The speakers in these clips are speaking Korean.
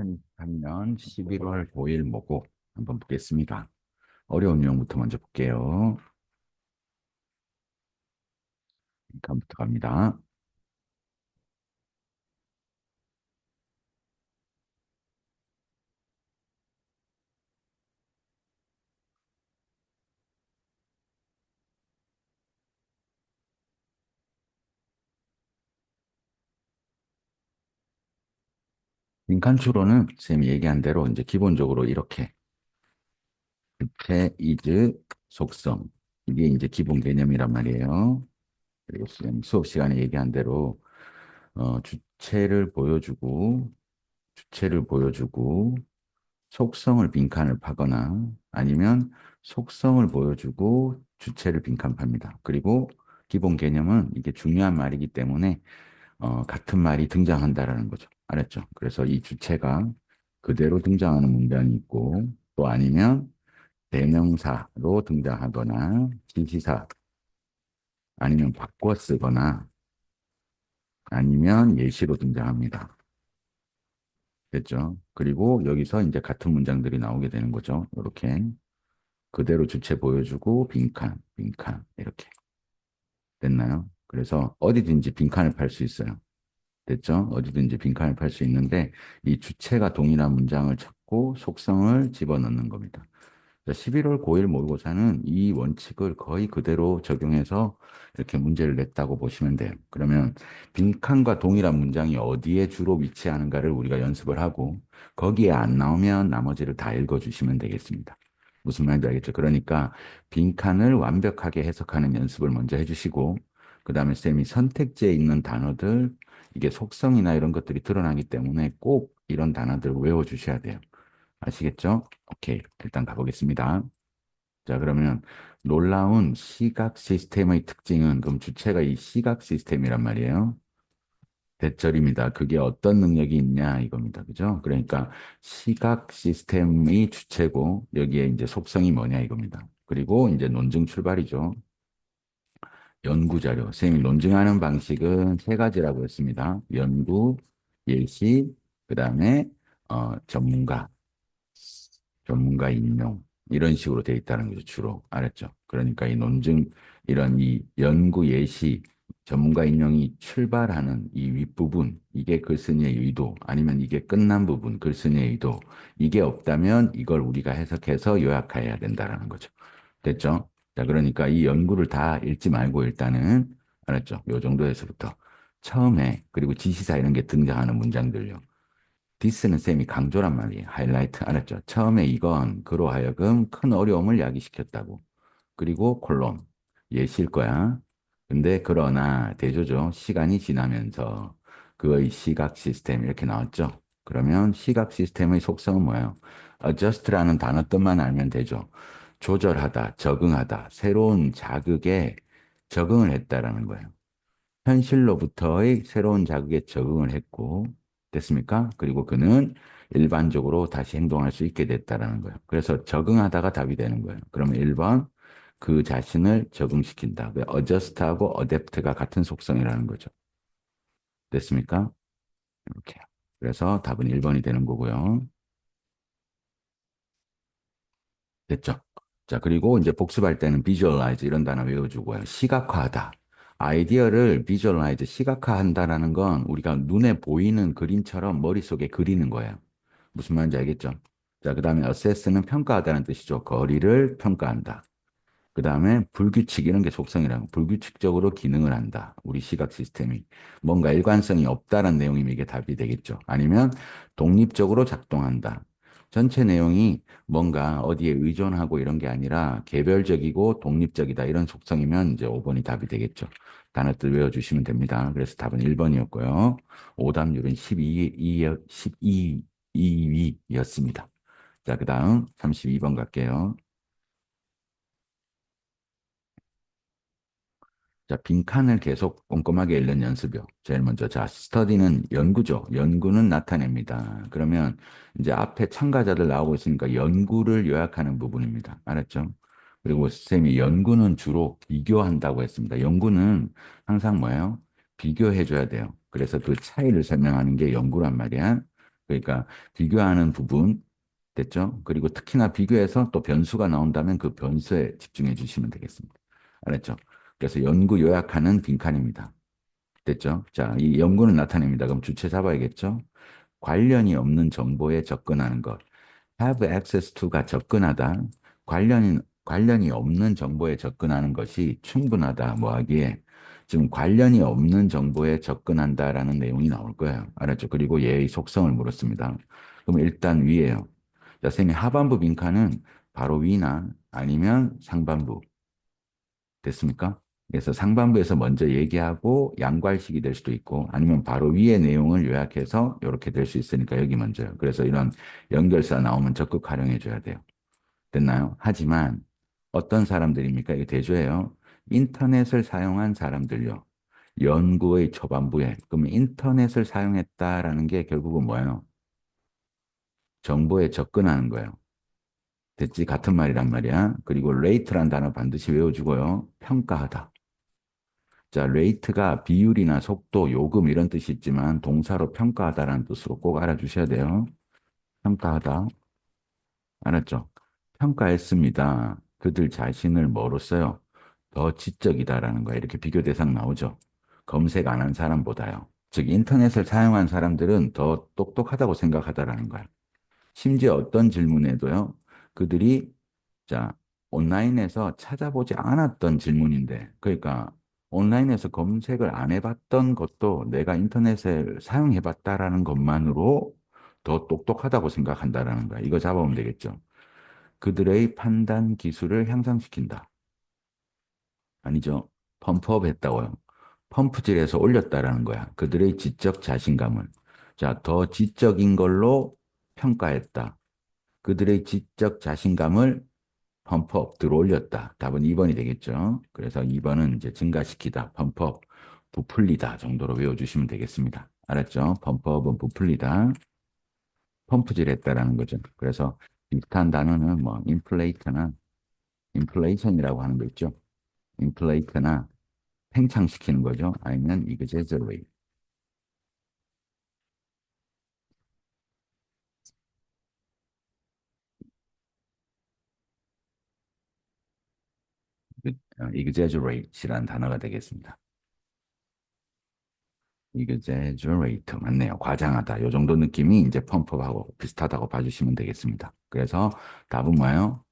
2023년 11월 5일 모고 한번 보겠습니다. 어려운 유형부터 먼저 볼게요. 인부터 갑니다. 빈칸수로는 쌤이 얘기한 대로 이제 기본적으로 이렇게 주체, 이즈, 속성 이게 이제 기본 개념이란 말이에요. 그리고 쌤 수업 시간에 얘기한 대로 어, 주체를 보여주고 주체를 보여주고 속성을 빈칸을 파거나 아니면 속성을 보여주고 주체를 빈칸 팝니다. 그리고 기본 개념은 이게 중요한 말이기 때문에 어, 같은 말이 등장한다라는 거죠. 알았죠? 그래서 이 주체가 그대로 등장하는 문장이 있고 또 아니면 대명사로 등장하거나 지시사 아니면 바꿔 쓰거나 아니면 예시로 등장합니다. 됐죠? 그리고 여기서 이제 같은 문장들이 나오게 되는 거죠. 이렇게 그대로 주체 보여주고 빈칸, 빈칸 이렇게 됐나요? 그래서 어디든지 빈칸을 팔 수 있어요. 됐죠? 어디든지 빈칸을 팔 수 있는데 이 주체가 동일한 문장을 찾고 속성을 집어넣는 겁니다. 11월 고1 모의고사는 이 원칙을 거의 그대로 적용해서 이렇게 문제를 냈다고 보시면 돼요. 그러면 빈칸과 동일한 문장이 어디에 주로 위치하는가를 우리가 연습을 하고 거기에 안 나오면 나머지를 다 읽어주시면 되겠습니다. 무슨 말인지 알겠죠? 그러니까 빈칸을 완벽하게 해석하는 연습을 먼저 해주시고 그 다음에 쌤이 선택지에 있는 단어들 이게 속성이나 이런 것들이 드러나기 때문에 꼭 이런 단어들을 외워주셔야 돼요. 아시겠죠? 오케이. 일단 가보겠습니다. 자, 그러면 놀라운 시각 시스템의 특징은 그럼 주체가 이 시각 시스템이란 말이에요. 대절입니다. 그게 어떤 능력이 있냐 이겁니다. 그죠? 그러니까 시각 시스템이 주체고 여기에 이제 속성이 뭐냐 이겁니다. 그리고 이제 논증 출발이죠. 연구자료. 선생님이 논증하는 방식은 세 가지라고 했습니다. 연구, 예시, 그 다음에 어, 전문가. 전문가 인용 이런 식으로 돼 있다는 거죠 주로 알았죠 그러니까 이 논증 이런 이 연구 예시 전문가 인용이 출발하는 이 윗부분 이게 글쓴이의 의도 아니면 이게 끝난 부분 글쓴이의 의도 이게 없다면 이걸 우리가 해석해서 요약해야 된다라는 거죠 됐죠 자 그러니까 이 연구를 다 읽지 말고 일단은 알았죠 요 정도에서부터 처음에 그리고 지시사 이런 게 등장하는 문장들요 디스는 쌤이 강조란 말이에요. 하이라이트 알았죠? 처음에 이건 그로 하여금 큰 어려움을 야기시켰다고. 그리고 콜론 예시일 거야. 근데 그러나 대조죠. 시간이 지나면서 그의 시각 시스템 이렇게 나왔죠. 그러면 시각 시스템의 속성은 뭐예요? adjust라는 단어 뜻만 알면 되죠. 조절하다, 적응하다, 새로운 자극에 적응을 했다라는 거예요. 현실로부터의 새로운 자극에 적응을 했고 됐습니까? 그리고 그는 일반적으로 다시 행동할 수 있게 됐다라는 거예요. 그래서 적응하다가 답이 되는 거예요. 그러면 1번 그 자신을 적응시킨다. adjust하고 adapt가 같은 속성이라는 거죠. 됐습니까? 이렇게. 그래서 답은 1번이 되는 거고요. 됐죠? 자, 그리고 이제 복습할 때는 visualize 이런 단어 외워주고요. 시각화하다. 아이디어를 비주얼라이즈, 시각화한다라는 건 우리가 눈에 보이는 그림처럼 머릿속에 그리는 거예요. 무슨 말인지 알겠죠? 자, 그 다음에 assess는 평가하다는 뜻이죠. 거리를 평가한다. 그 다음에 불규칙 이런 게 속성이라고 불규칙적으로 기능을 한다. 우리 시각 시스템이 뭔가 일관성이 없다는 내용이면 이게 답이 되겠죠. 아니면 독립적으로 작동한다. 전체 내용이 뭔가 어디에 의존하고 이런 게 아니라 개별적이고 독립적이다 이런 속성이면 이제 5번이 답이 되겠죠. 단어들 외워주시면 됩니다. 그래서 답은 1번이었고요. 오답률은 12, 12, 2위였습니다. 자, 그 다음 32번 갈게요. 자, 빈칸을 계속 꼼꼼하게 읽는 연습이요. 제일 먼저, 자, 스터디는 연구죠. 연구는 나타냅니다. 그러면 이제 앞에 참가자들 나오고 있으니까 연구를 요약하는 부분입니다. 알았죠? 그리고 쌤이 연구는 주로 비교한다고 했습니다. 연구는 항상 뭐예요? 비교해줘야 돼요. 그래서 그 차이를 설명하는 게 연구란 말이야. 그러니까 비교하는 부분 됐죠? 그리고 특히나 비교해서 또 변수가 나온다면 그 변수에 집중해 주시면 되겠습니다. 알았죠? 그래서 연구 요약하는 빈칸입니다. 됐죠? 자, 이 연구는 나타냅니다. 그럼 주체 잡아야겠죠? 관련이 없는 정보에 접근하는 것. have access to가 접근하다. 관련이, 관련이 없는 정보에 접근하는 것이 충분하다. 뭐 하기에 지금 관련이 없는 정보에 접근한다라는 내용이 나올 거예요. 알았죠? 그리고 얘의 속성을 물었습니다. 그럼 일단 위에요. 자, 쌤이 하반부 빈칸은 바로 위나 아니면 상반부. 됐습니까? 그래서 상반부에서 먼저 얘기하고 양괄식이 될 수도 있고 아니면 바로 위의 내용을 요약해서 이렇게 될 수 있으니까 여기 먼저요. 그래서 이런 연결사 나오면 적극 활용해 줘야 돼요. 됐나요? 하지만 어떤 사람들입니까? 이게 대조예요. 인터넷을 사용한 사람들요. 연구의 초반부에 그러면 인터넷을 사용했다라는 게 결국은 뭐예요? 정보에 접근하는 거예요. 됐지? 같은 말이란 말이야. 그리고 레이트란 단어 반드시 외워주고요. 평가하다. 자, 레이트가 비율이나 속도, 요금 이런 뜻이 있지만 동사로 평가하다라는 뜻으로 꼭 알아주셔야 돼요. 평가하다. 알았죠? 평가했습니다. 그들 자신을 뭐로 써요? 더 지적이다라는 거야. 이렇게 비교 대상 나오죠. 검색 안 한 사람보다요. 즉 인터넷을 사용한 사람들은 더 똑똑하다고 생각하다라는 거야. 심지어 어떤 질문에도요. 그들이 자 온라인에서 찾아보지 않았던 질문인데 그러니까 온라인에서 검색을 안 해봤던 것도 내가 인터넷을 사용해봤다라는 것만으로 더 똑똑하다고 생각한다라는 거야. 이거 잡아오면 되겠죠. 그들의 판단 기술을 향상시킨다. 아니죠. 펌프업 했다고요. 펌프질에서 올렸다라는 거야. 그들의 지적 자신감을. 자, 더 지적인 걸로 평가했다. 그들의 지적 자신감을 펌프업 들어올렸다. 답은 2번이 되겠죠. 그래서 2번은 이제 증가시키다, 펌프업, 부풀리다 정도로 외워주시면 되겠습니다. 알았죠? 펌프업은 부풀리다, 펌프질 했다라는 거죠. 그래서 비슷한 단어는 뭐 인플레이트나 인플레이션이라고 하는 거 있죠. 인플레이트나 팽창시키는 거죠. 아니면 이그제저레이 exaggerate이라는 단어가 되겠습니다. exaggerate 맞네요. 과장하다. 이 정도 느낌이 이제 펌프하고 비슷하다고 봐주시면 되겠습니다. 그래서 답은 뭐예요?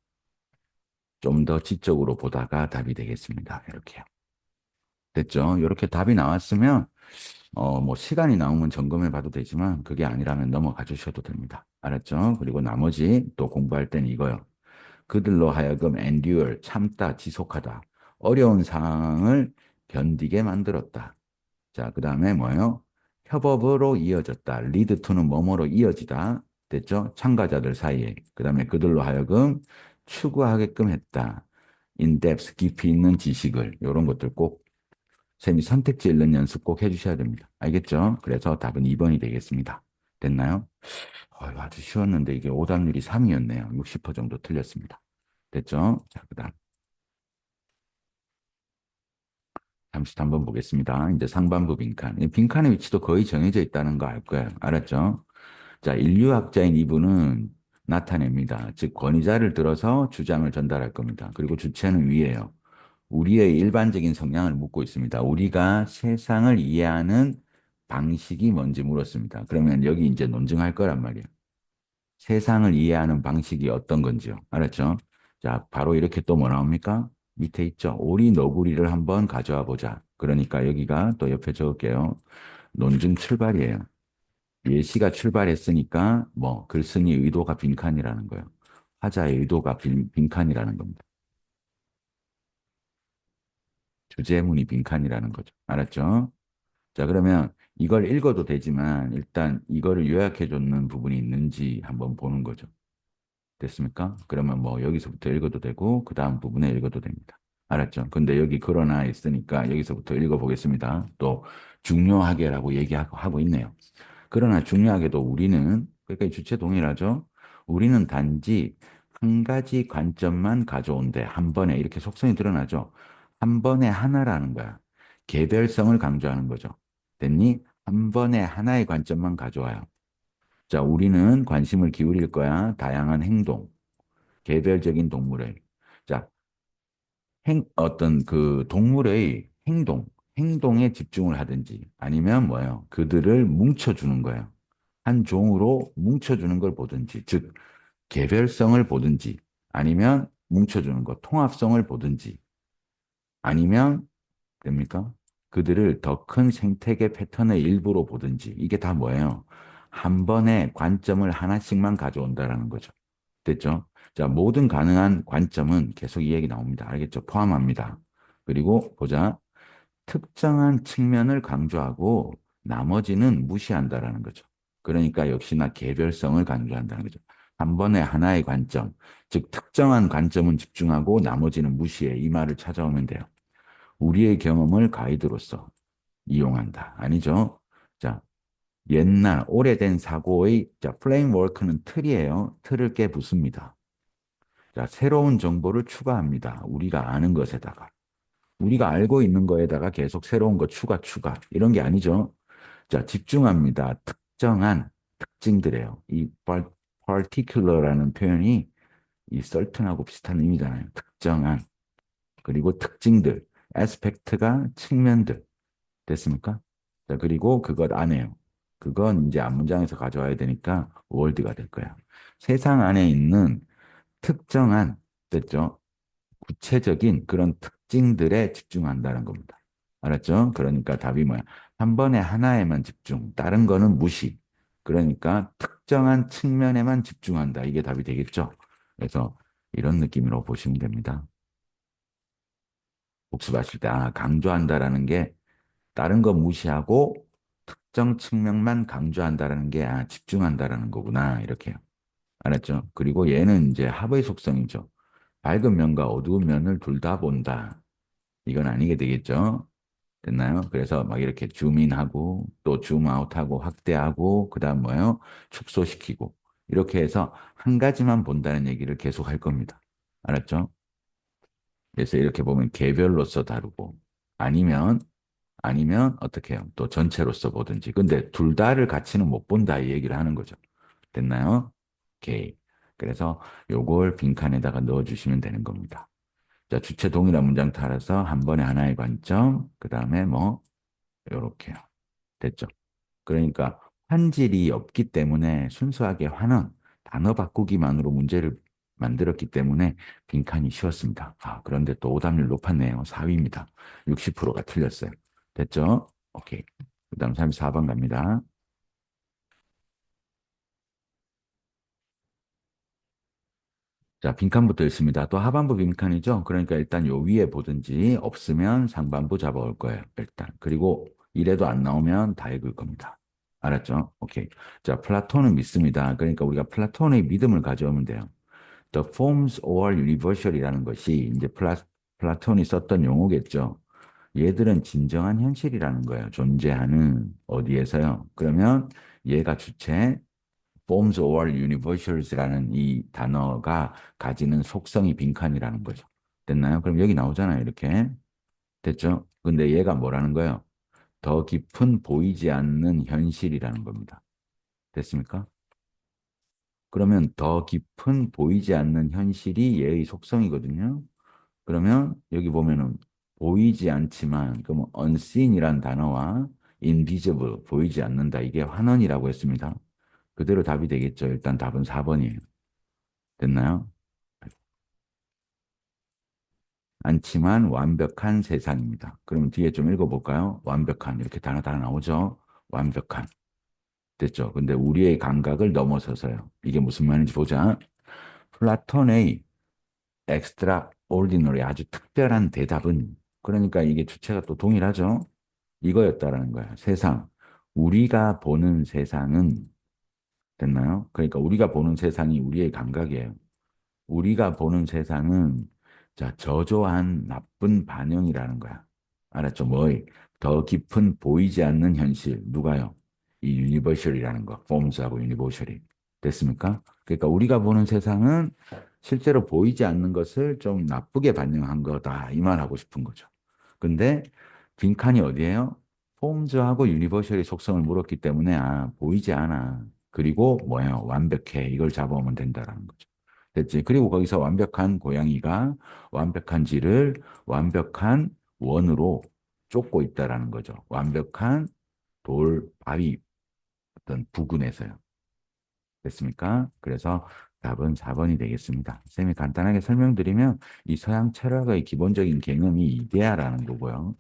좀 더 지적으로 보다가 답이 되겠습니다. 이렇게요. 됐죠? 이렇게 답이 나왔으면 어, 뭐 시간이 나오면 점검해 봐도 되지만 그게 아니라면 넘어가 주셔도 됩니다. 알았죠? 그리고 나머지 또 공부할 때는 이거요. 그들로 하여금 endure, 참다, 지속하다. 어려운 상황을 견디게 만들었다. 자, 그 다음에 뭐예요? 협업으로 이어졌다. 리드 투는 뭐뭐로 이어지다. 됐죠? 참가자들 사이에. 그 다음에 그들로 하여금 추구하게끔 했다. 인덱스, 깊이 있는 지식을. 이런 것들 꼭 쌤이 선택지 읽는 연습 꼭 해주셔야 됩니다. 알겠죠? 그래서 답은 2번이 되겠습니다. 됐나요? 어, 아주 쉬웠는데 이게 오답률이 3이었네요. 60% 정도 틀렸습니다. 됐죠? 자, 그 다음. 잠시 한번 보겠습니다. 이제 상반부 빈칸. 빈칸의 위치도 거의 정해져 있다는 거 알 거예요. 알았죠? 자, 인류학자인 이분은 나타냅니다. 즉, 권위자를 들어서 주장을 전달할 겁니다. 그리고 주체는 위에요. 우리의 일반적인 성향을 묻고 있습니다. 우리가 세상을 이해하는 방식이 뭔지 물었습니다. 그러면 여기 이제 논증할 거란 말이에요. 세상을 이해하는 방식이 어떤 건지요. 알았죠? 자, 바로 이렇게 또 뭐 나옵니까? 밑에 있죠. 오리 너구리를 한번 가져와 보자. 그러니까 여기가 또 옆에 적을게요. 논증 출발이에요. 예시가 출발했으니까 뭐 글쓴이 의도가 빈칸이라는 거예요. 화자의 의도가 빈, 빈칸이라는 겁니다. 주제문이 빈칸이라는 거죠. 알았죠? 자, 그러면 이걸 읽어도 되지만 일단 이거를 요약해 줬는 부분이 있는지 한번 보는 거죠. 됐습니까? 그러면 뭐 여기서부터 읽어도 되고 그 다음 부분에 읽어도 됩니다. 알았죠? 근데 여기 그러나 있으니까 여기서부터 읽어보겠습니다. 또 중요하게라고 얘기하고 있네요. 그러나 중요하게도 우리는 그러니까 주체 동일하죠. 우리는 단지 한 가지 관점만 가져온대. 한 번에 이렇게 속성이 드러나죠. 한 번에 하나라는 거야. 개별성을 강조하는 거죠. 됐니? 한 번에 하나의 관점만 가져와요. 자, 우리는 관심을 기울일 거야. 다양한 행동, 개별적인 동물의. 자, 행, 어떤 그 동물의 행동, 행동에 집중을 하든지 아니면 뭐예요? 그들을 뭉쳐주는 거예요. 한 종으로 뭉쳐주는 걸 보든지, 즉, 개별성을 보든지 아니면 뭉쳐주는 것, 통합성을 보든지 아니면 됩니까? 그들을 더 큰 생태계 패턴의 일부로 보든지 이게 다 뭐예요? 한 번에 관점을 하나씩만 가져온다라는 거죠. 됐죠? 자, 모든 가능한 관점은 계속 이 얘기 나옵니다. 알겠죠? 포함합니다. 그리고 보자. 특정한 측면을 강조하고 나머지는 무시한다라는 거죠. 그러니까 역시나 개별성을 강조한다는 거죠. 한 번에 하나의 관점, 즉 특정한 관점은 집중하고 나머지는 무시해. 이 말을 찾아오면 돼요. 우리의 경험을 가이드로서 이용한다. 아니죠? 자, 옛날 오래된 사고의 자, 프레임워크는 틀이에요. 틀을 깨부숩니다. 자, 새로운 정보를 추가합니다. 우리가 아는 것에다가. 우리가 알고 있는 거에다가 계속 새로운 거 추가, 추가. 이런 게 아니죠. 자, 집중합니다. 특정한 특징들이에요. 이 particular라는 표현이 이 certain하고 비슷한 의미잖아요. 특정한. 그리고 특징들. aspect가 측면들. 됐습니까? 자, 그리고 그것 안에요. 그건 이제 앞문장에서 가져와야 되니까 월드가 될 거야. 세상 안에 있는 특정한, 됐죠? 구체적인 그런 특징들에 집중한다는 겁니다. 알았죠? 그러니까 답이 뭐야? 한 번에 하나에만 집중, 다른 거는 무시. 그러니까 특정한 측면에만 집중한다. 이게 답이 되겠죠? 그래서 이런 느낌으로 보시면 됩니다. 복습하실 때, 아, 강조한다라는 게 다른 거 무시하고 특정 측면만 강조한다라는 게, 아, 집중한다라는 거구나. 이렇게요. 알았죠? 그리고 얘는 이제 합의 속성이죠. 밝은 면과 어두운 면을 둘 다 본다. 이건 아니게 되겠죠? 됐나요? 그래서 막 이렇게 줌인하고 또 줌아웃하고 확대하고 그다음 뭐예요? 축소시키고 이렇게 해서 한 가지만 본다는 얘기를 계속 할 겁니다. 알았죠? 그래서 이렇게 보면 개별로서 다루고 아니면 아니면 어떻게 해요? 또 전체로서 보든지. 근데 둘 다를 같이는 못 본다 이 얘기를 하는 거죠. 됐나요? 오케이. 그래서 요걸 빈칸에다가 넣어주시면 되는 겁니다. 자, 주체 동일한 문장 따라서 한 번에 하나의 관점, 그 다음에 뭐, 요렇게요. 됐죠? 그러니까 환질이 없기 때문에 순수하게 환원, 단어 바꾸기만으로 문제를 만들었기 때문에 빈칸이 쉬웠습니다. 아, 그런데 또 오답률 높았네요. 4위입니다. 60%가 틀렸어요. 됐죠? 오케이. 그 다음 34번 갑니다. 자, 빈칸부터 있습니다. 또 하반부 빈칸이죠. 그러니까 일단 요 위에 보든지 없으면 상반부 잡아올 거예요. 일단. 그리고 이래도 안 나오면 다 읽을 겁니다. 알았죠? 오케이. 자, 플라톤은 믿습니다. 그러니까 우리가 플라톤의 믿음을 가져오면 돼요. The forms or universal이라는 것이 이제 플라, 플라톤이 썼던 용어겠죠. 얘들은 진정한 현실이라는 거예요. 존재하는 어디에서요. 그러면 얘가 주체, forms or universals라는 이 단어가 가지는 속성이 빈칸이라는 거죠. 됐나요? 그럼 여기 나오잖아요. 이렇게. 됐죠? 근데 얘가 뭐라는 거예요? 더 깊은 보이지 않는 현실이라는 겁니다. 됐습니까? 그러면 더 깊은 보이지 않는 현실이 얘의 속성이거든요. 그러면 여기 보면은 보이지 않지만 그럼 unseen이란 단어와 invisible 보이지 않는다 이게 환원이라고 했습니다. 그대로 답이 되겠죠. 일단 답은 4번이에요. 됐나요? 않지만 완벽한 세상입니다. 그럼 뒤에 좀 읽어볼까요? 완벽한 이렇게 단어 다 나오죠. 완벽한 됐죠. 근데 우리의 감각을 넘어서서요. 이게 무슨 말인지 보자. 플라톤의 엑스트라 오르디너리 아주 특별한 대답은 그러니까 이게 주체가 또 동일하죠. 이거였다라는 거야. 세상. 우리가 보는 세상은 됐나요? 그러니까 우리가 보는 세상이 우리의 감각이에요. 우리가 보는 세상은 자, 저조한 나쁜 반영이라는 거야. 알았죠? 뭐의? 더 깊은 보이지 않는 현실. 누가요? 이 유니버셜이라는 거. 폼스하고 유니버셜이. 됐습니까? 그러니까 우리가 보는 세상은 실제로 보이지 않는 것을 좀 나쁘게 반영한 거다. 이 말하고 싶은 거죠. 근데 빈칸이 어디예요? 폼즈하고 유니버셜의 속성을 물었기 때문에 아 보이지 않아. 그리고 뭐예요? 완벽해. 이걸 잡아오면 된다라는 거죠. 됐지? 그리고 거기서 완벽한 고양이가 완벽한지를 완벽한 원으로 쫓고 있다라는 거죠. 완벽한 돌, 바위, 어떤 부근에서요. 됐습니까? 그래서 답은 4번이 되겠습니다. 쌤이 간단하게 설명드리면 이 서양 철학의 기본적인 개념이 이데아라는 거고요.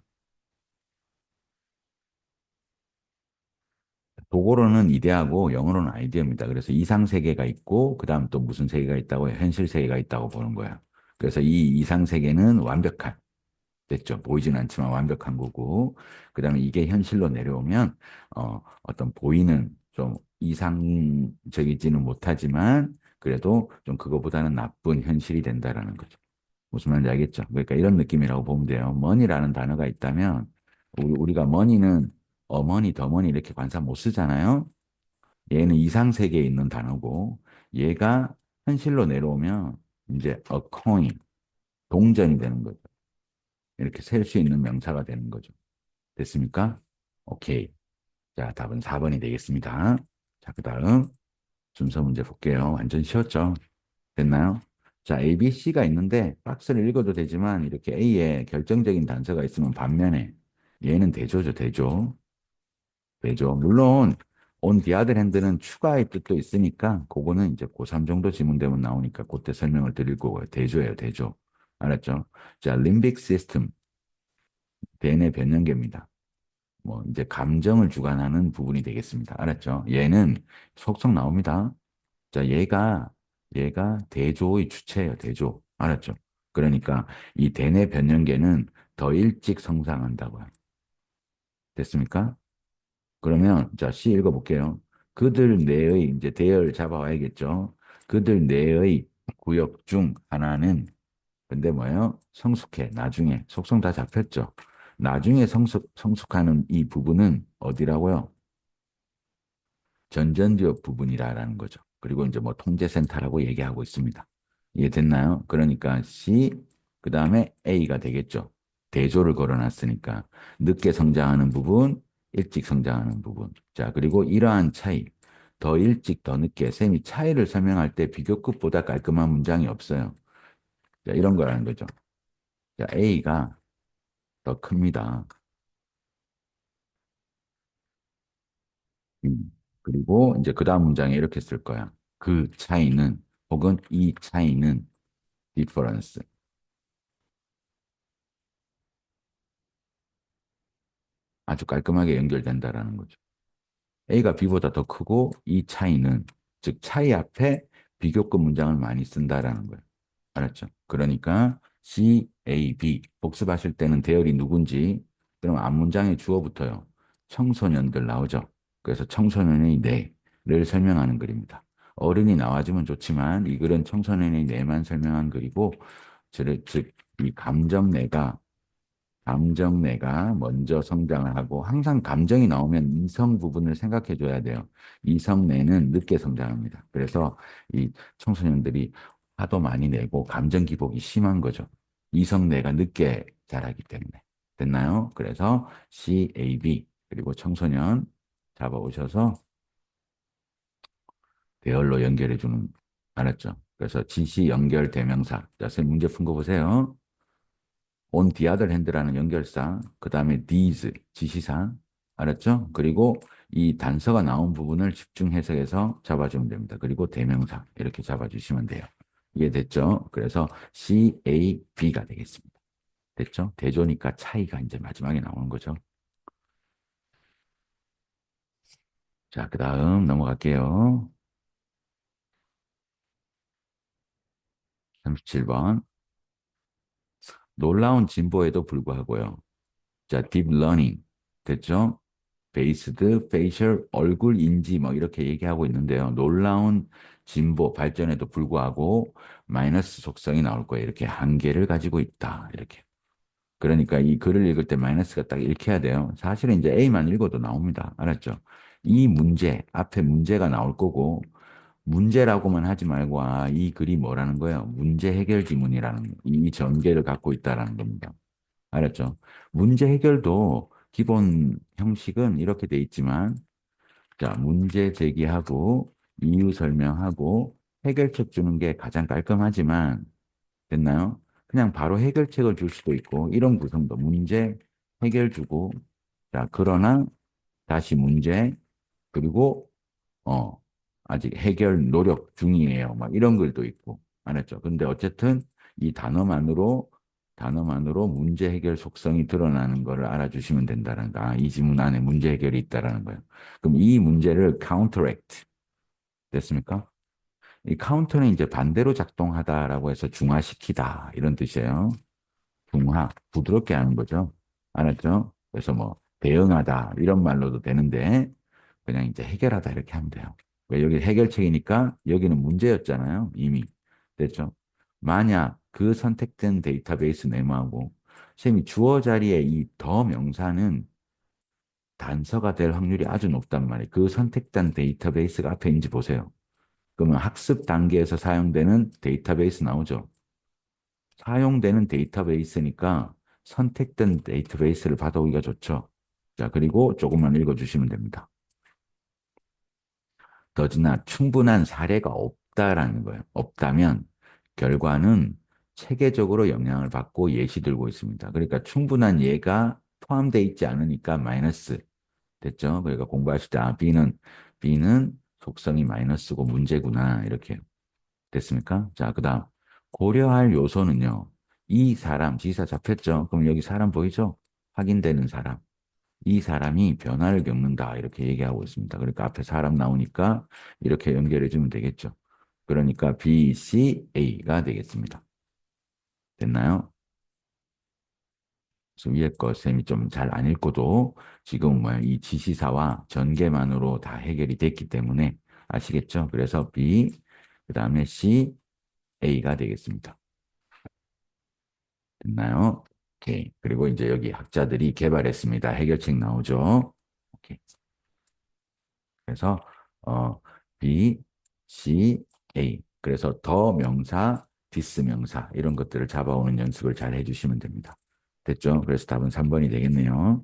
독어로는 이데아고 영어로는 아이디어입니다. 그래서 이상 세계가 있고 그다음 또 무슨 세계가 있다고 현실 세계가 있다고 보는 거예요. 그래서 이 이상 세계는 완벽한 됐죠. 보이진 않지만 완벽한 거고 그다음에 이게 현실로 내려오면 어, 어떤 보이는 좀 이상적이지는 못하지만 그래도 좀 그거보다는 나쁜 현실이 된다라는 거죠. 무슨 말인지 알겠죠? 그러니까 이런 느낌이라고 보면 돼요. 머니라는 단어가 있다면 우리- 우리가 머니는 어머니, 더머니 이렇게 관사 못 쓰잖아요. 얘는 이상 세계에 있는 단어고 얘가 현실로 내려오면 이제 a coin, 동전이 되는 거죠. 이렇게 셀 수 있는 명사가 되는 거죠. 됐습니까? 오케이. 자, 답은 4번이 되겠습니다. 자, 그 다음 순서 문제 볼게요. 완전 쉬웠죠? 됐나요? 자, A, B, C가 있는데 박스를 읽어도 되지만 이렇게 A에 결정적인 단서가 있으면 반면에 얘는 대조죠, 대조. 대조. 물론 on the other hand는 추가의 뜻도 있으니까 그거는 이제 고3 정도 지문되면 나오니까 그때 설명을 드릴 거고요. 대조예요, 대조. 알았죠? 자, limbic system. 대뇌 변연계입니다. 뭐 이제 감정을 주관하는 부분이 되겠습니다. 알았죠? 얘는 속성 나옵니다. 자, 얘가 얘가 대조의 주체예요. 대조. 알았죠? 그러니까 이 대뇌 변연계는 더 일찍 성장한다고요. 됐습니까? 그러면 자, C 읽어 볼게요. 그들 내의 이제 대열 잡아와야겠죠. 그들 내의 구역 중 하나는 근데 뭐예요? 성숙해. 나중에 속성 다 잡혔죠. 나중에 성숙, 성숙하는 이 부분은 어디라고요? 전전지역 부분이라는 거죠. 그리고 이제 뭐 통제센터라고 얘기하고 있습니다. 이해됐나요? 그러니까 C, 그 다음에 A가 되겠죠. 대조를 걸어놨으니까. 늦게 성장하는 부분, 일찍 성장하는 부분. 자, 그리고 이러한 차이. 더 일찍, 더 늦게. 쌤이 차이를 설명할 때 비교급보다 깔끔한 문장이 없어요. 자, 이런 거라는 거죠. 자, A가 더 큽니다. 음, 그리고 이제 그 다음 문장에 이렇게 쓸 거야. 그 차이는 혹은 이 차이는 difference. 아주 깔끔하게 연결된다라는 거죠. A가 B보다 더 크고 이 차이는 즉 차이 앞에 비교급 문장을 많이 쓴다라는 거예요. 알았죠? 그러니까 C, A, B 복습하실 때는 대열이 누군지 그럼 앞문장의 주어부터요. 청소년들 나오죠. 그래서 청소년의 뇌를 설명하는 글입니다. 어른이 나와주면 좋지만 이 글은 청소년의 뇌만 설명한 글이고 즉 이 감정뇌가 감정뇌가 먼저 성장을 하고 항상 감정이 나오면 이성 부분을 생각해 줘야 돼요. 이성뇌는 늦게 성장합니다. 그래서 이 청소년들이 화도 많이 내고 감정 기복이 심한 거죠. 이성뇌가 늦게 자라기 때문에. 됐나요? 그래서 CAB 그리고 청소년 잡아오셔서 대열로 연결해 주는 알았죠? 그래서 지시 연결 대명사. 자, 선생님 문제 푼 거 보세요. on the other hand라는 연결사, 그 다음에 these 지시사, 알았죠? 그리고 이 단서가 나온 부분을 집중 해석해서 잡아주면 됩니다. 그리고 대명사 이렇게 잡아주시면 돼요. 이해됐죠? 그래서 C, A, B가 되겠습니다. 됐죠? 대조니까 차이가 이제 마지막에 나오는 거죠. 자, 그 다음 넘어갈게요. 37번. 놀라운 진보에도 불구하고요. 자, 딥 러닝 됐죠? 베이스드, 페이셜, 얼굴 인지 뭐 이렇게 얘기하고 있는데요. 놀라운 진보, 발전에도 불구하고 마이너스 속성이 나올 거예요. 이렇게 한계를 가지고 있다. 이렇게. 그러니까 이 글을 읽을 때 마이너스가 딱 해야 돼요. 사실은 이제 A만 읽어도 나옵니다. 알았죠? 이 문제, 앞에 문제가 나올 거고 문제라고만 하지 말고 아, 이 글이 뭐라는 거예요? 문제 해결 지문이라는 이 전개를 갖고 있다라는 겁니다. 알았죠? 문제 해결도 기본 형식은 이렇게 돼 있지만 자, 문제 제기하고 이유 설명하고 해결책 주는 게 가장 깔끔하지만 됐나요? 그냥 바로 해결책을 줄 수도 있고 이런 구성도 문제 해결 주고 자, 그러나 다시 문제 그리고 어 아직 해결 노력 중이에요. 막 이런 글도 있고 알았죠? 근데 어쨌든 이 단어만으로 단어만으로 문제 해결 속성이 드러나는 것을 알아주시면 된다는 거. 아, 이 지문 안에 문제 해결이 있다라는 거예요. 그럼 이 문제를 counteract 됐습니까? 이 카운터는 이제 반대로 작동하다라고 해서 중화시키다 이런 뜻이에요. 중화, 부드럽게 하는 거죠. 알았죠? 그래서 뭐 대응하다 이런 말로도 되는데 그냥 이제 해결하다 이렇게 하면 돼요. 왜 여기 해결책이니까 여기는 문제였잖아요. 이미 됐죠? 만약 그 선택된 데이터베이스 네모하고 쌤이 주어 자리에 이 더 명사는 단서가 될 확률이 아주 높단 말이에요. 그 선택된 데이터베이스가 앞에 있는지 보세요. 그러면 학습 단계에서 사용되는 데이터베이스 나오죠. 사용되는 데이터베이스니까 선택된 데이터베이스를 받아오기가 좋죠. 자, 그리고 조금만 읽어주시면 됩니다. 더지나 충분한 사례가 없다라는 거예요. 없다면 결과는 체계적으로 영향을 받고 예시 들고 있습니다. 그러니까 충분한 예가 포함되어 있지 않으니까 마이너스 됐죠? 그러니까 공부하실 때 아, B는 B는 속성이 마이너스고 문제구나 이렇게 됐습니까? 자, 그 다음 고려할 요소는요. 이 사람 지사 잡혔죠? 그럼 여기 사람 보이죠? 확인되는 사람. 이 사람이 변화를 겪는다 이렇게 얘기하고 있습니다. 그러니까 앞에 사람 나오니까 이렇게 연결해 주면 되겠죠. 그러니까 B, C, A가 되겠습니다. 됐나요? 그래서 위에 거 쌤이 좀 잘 안 읽고도 지금 뭐이 지시사와 전개만으로 다 해결이 됐기 때문에 아시겠죠? 그래서 B, 그 다음에 C, A가 되겠습니다. 됐나요? 오케이. 그리고 이제 여기 학자들이 개발했습니다. 해결책 나오죠? 오케이. 그래서 어, B, C, A. 그래서 더 명사, 디스 명사 이런 것들을 잡아오는 연습을 잘 해주시면 됩니다. 됐죠? 그래서 답은 3번이 되겠네요.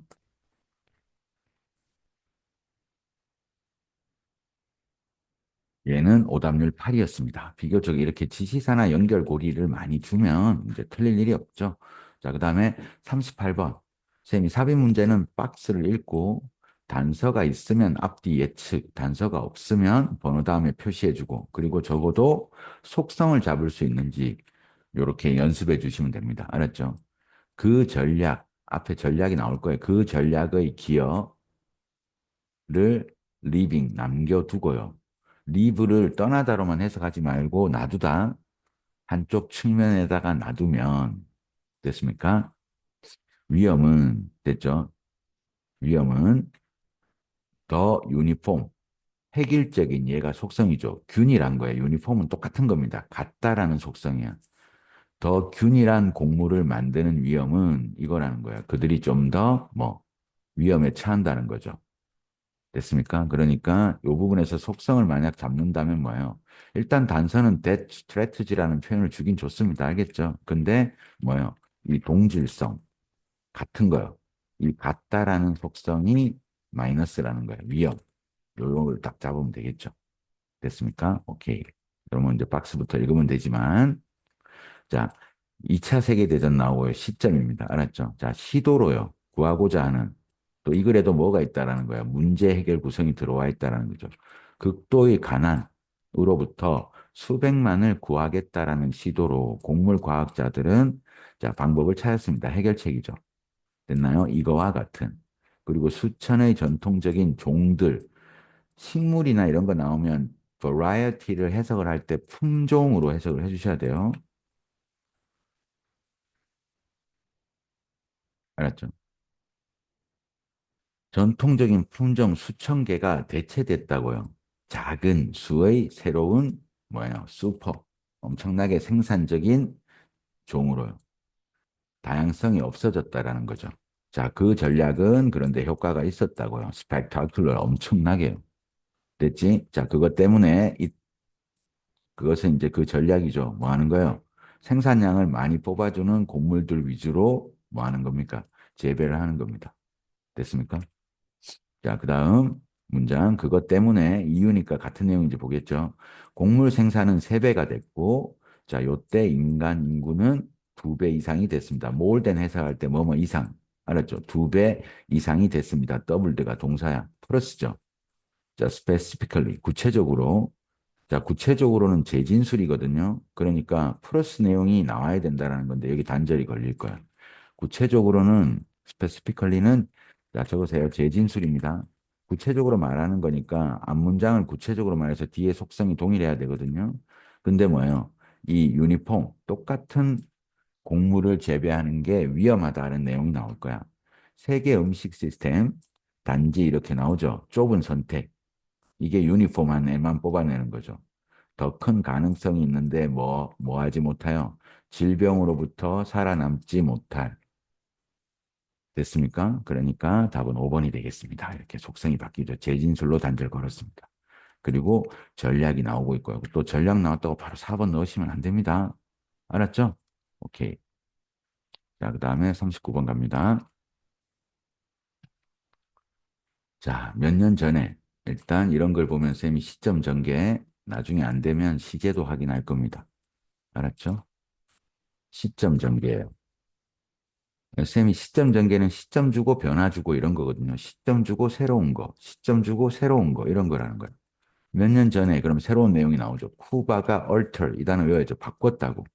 얘는 오답률 8이었습니다. 비교적 이렇게 지시사나 연결고리를 많이 주면 이제 틀릴 일이 없죠. 자, 그 다음에 38번. 쌤이 삽입 문제는 박스를 읽고 단서가 있으면 앞뒤 예측, 단서가 없으면 번호 다음에 표시해주고 그리고 적어도 속성을 잡을 수 있는지 이렇게 연습해 주시면 됩니다. 알았죠? 그 전략, 앞에 전략이 나올 거예요. 그 전략의 기여를 리빙, 남겨두고요. 리브를 떠나다로만 해석하지 말고 놔두다 한쪽 측면에다가 놔두면 됐습니까? 위험은 됐죠? 위험은 더 유니폼, 획일적인 얘가 속성이죠. 균이란 거예요. 유니폼은 똑같은 겁니다. 같다라는 속성이야. 더 균일한 곡물을 만드는 위험은 이거라는 거야. 그들이 좀 더 뭐 위험에 처한다는 거죠. 됐습니까? 그러니까 이 부분에서 속성을 만약 잡는다면 뭐예요? 일단 단서는 that strategy라는 표현을 주긴 좋습니다. 알겠죠? 근데 뭐예요? 이 동질성 같은 거요. 이 같다라는 속성이 마이너스라는 거예요. 위험. 요걸 딱 잡으면 되겠죠. 됐습니까? 오케이. 그러면 이제 박스부터 읽으면 되지만 자, 2차 세계대전 나오고요. 시점입니다. 알았죠? 자, 시도로요. 구하고자 하는 또 이 글에도 뭐가 있다라는 거예요. 문제 해결 구성이 들어와 있다라는 거죠. 극도의 가난으로부터 수백만을 구하겠다라는 시도로 곡물 과학자들은 자, 방법을 찾았습니다. 해결책이죠. 됐나요? 이거와 같은. 그리고 수천의 전통적인 종들, 식물이나 이런 거 나오면 variety를 해석을 할 때 품종으로 해석을 해주셔야 돼요. 알았죠? 전통적인 품종 수천 개가 대체됐다고요. 작은 수의 새로운 뭐예요? 슈퍼. 엄청나게 생산적인 종으로요. 다양성이 없어졌다라는 거죠. 자, 그 전략은 그런데 효과가 있었다고요. 스펙타클러 엄청나게요. 됐지? 자, 그것 때문에 이, 그것은 이제 그 전략이죠. 뭐 하는 거예요? 생산량을 많이 뽑아주는 곡물들 위주로 뭐 하는 겁니까? 재배를 하는 겁니다. 됐습니까? 자, 그 다음 문장 그것 때문에 이유니까 같은 내용인지 보겠죠. 곡물 생산은 세배가 됐고 자, 요때 인간 인구는 두배 이상이 됐습니다. than 해석할 때 뭐 뭐 이상 알았죠? 두배 이상이 됐습니다. 더블드가 동사야. 플러스죠. 자, specifically 구체적으로 자, 구체적으로는 재진술이거든요. 그러니까 플러스 내용이 나와야 된다는 건데 여기 단절이 걸릴 거야. 구체적으로는 specifically는 자, 적으세요. 재진술입니다. 구체적으로 말하는 거니까 앞 문장을 구체적으로 말해서 뒤에 속성이 동일해야 되거든요. 근데 뭐예요? 이 유니폼 똑같은 곡물을 재배하는 게 위험하다는 내용이 나올 거야. 세계 음식 시스템 단지 이렇게 나오죠. 좁은 선택. 이게 유니폼한 애만 뽑아내는 거죠. 더 큰 가능성이 있는데 뭐, 뭐 하지 못하여 질병으로부터 살아남지 못할. 됐습니까? 그러니까 답은 5번이 되겠습니다. 이렇게 속성이 바뀌죠. 재진술로 단절 걸었습니다. 그리고 전략이 나오고 있고요. 또 전략 나왔다고 바로 4번 넣으시면 안 됩니다. 알았죠? 오케이. 자, 그 다음에 39번 갑니다. 자, 몇 년 전에 일단 이런 걸 보면 쌤이 시점 전개 나중에 안 되면 시제도 확인할 겁니다. 알았죠? 시점 전개예요. 쌤이 시점 전개는 시점 주고 변화 주고 이런 거거든요. 시점 주고 새로운 거, 시점 주고 새로운 거 이런 거라는 거예요. 몇 년 전에 그럼 새로운 내용이 나오죠. 쿠바가 alter 이 단어 외워야죠. 바꿨다고.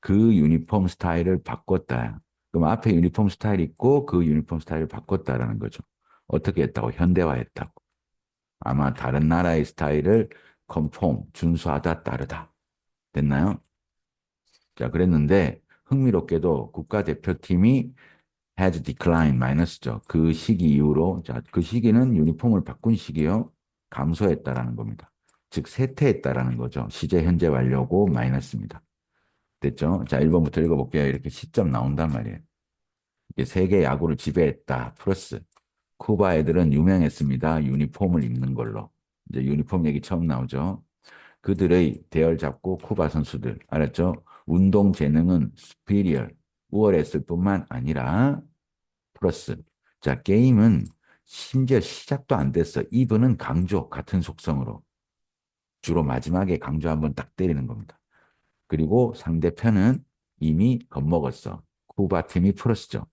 그 유니폼 스타일을 바꿨다. 그럼 앞에 유니폼 스타일 있고 그 유니폼 스타일을 바꿨다라는 거죠. 어떻게 했다고? 현대화했다고. 아마 다른 나라의 스타일을 컨폼, 준수하다, 따르다. 됐나요? 자, 그랬는데 흥미롭게도 국가대표팀이 has declined, 마이너스죠. 그 시기 이후로, 자, 그 시기는 유니폼을 바꾼 시기요. 감소했다라는 겁니다. 즉, 쇠퇴했다라는 거죠. 시제 현재 완료고 마이너스입니다. 됐죠? 자, 1번부터 읽어볼게요. 이렇게 시점 나온단 말이에요. 이게 세계 야구를 지배했다. 플러스. 쿠바 애들은 유명했습니다. 유니폼을 입는 걸로. 이제 유니폼 얘기 처음 나오죠. 그들의 대열 잡고 쿠바 선수들. 알았죠? 운동 재능은 superior, 우월했을 뿐만 아니라 플러스. 자, 게임은 심지어 시작도 안 됐어. 이브는 강조, 같은 속성으로. 주로 마지막에 강조 한번 딱 때리는 겁니다. 그리고 상대편은 이미 겁먹었어. 쿠바 팀이 플러스죠.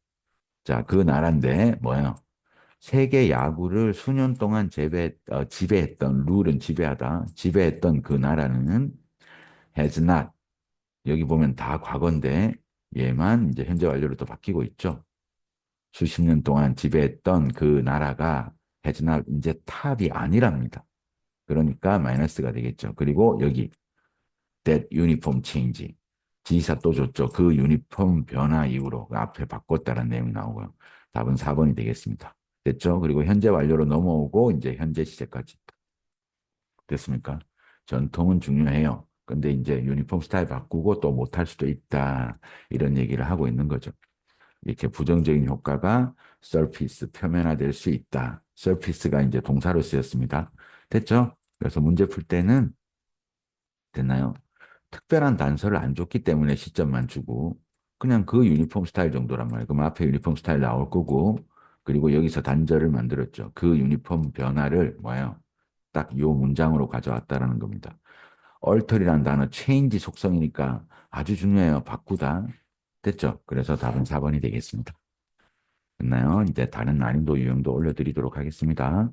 자, 그 나라인데 뭐예요? 세계 야구를 수년 동안 재배, 어, 지배했던, 룰은 지배하다, 지배했던 그 나라는 has not. 여기 보면 다 과거인데 얘만 이제 현재 완료로 또 바뀌고 있죠. 수십 년 동안 지배했던 그 나라가 not 이제 탑이 아니랍니다. 그러니까 마이너스가 되겠죠. 그리고 여기 that uniform change. 지사 또 줬죠. 그 유니폼 변화 이후로 그 앞에 바꿨다는 내용이 나오고요. 답은 4번이 되겠습니다. 됐죠? 그리고 현재 완료로 넘어오고 이제 현재 시제까지. 됐습니까? 전통은 중요해요. 근데 이제 유니폼 스타일 바꾸고 또 못할 수도 있다. 이런 얘기를 하고 있는 거죠. 이렇게 부정적인 효과가 surface, 표면화될 수 있다. surface가 이제 동사로 쓰였습니다. 됐죠? 그래서 문제 풀 때는 됐나요? 특별한 단서를 안 줬기 때문에 시점만 주고 그냥 그 유니폼 스타일 정도란 말이에요. 그럼 앞에 유니폼 스타일 나올 거고 그리고 여기서 단절을 만들었죠. 그 유니폼 변화를 뭐예요? 딱 요 문장으로 가져왔다라는 겁니다. 얼터리라는 단어 체인지 속성이니까 아주 중요해요. 바꾸다. 됐죠? 그래서 답은 4번이 되겠습니다. 됐나요? 이제 다른 난이도 유형도 올려드리도록 하겠습니다.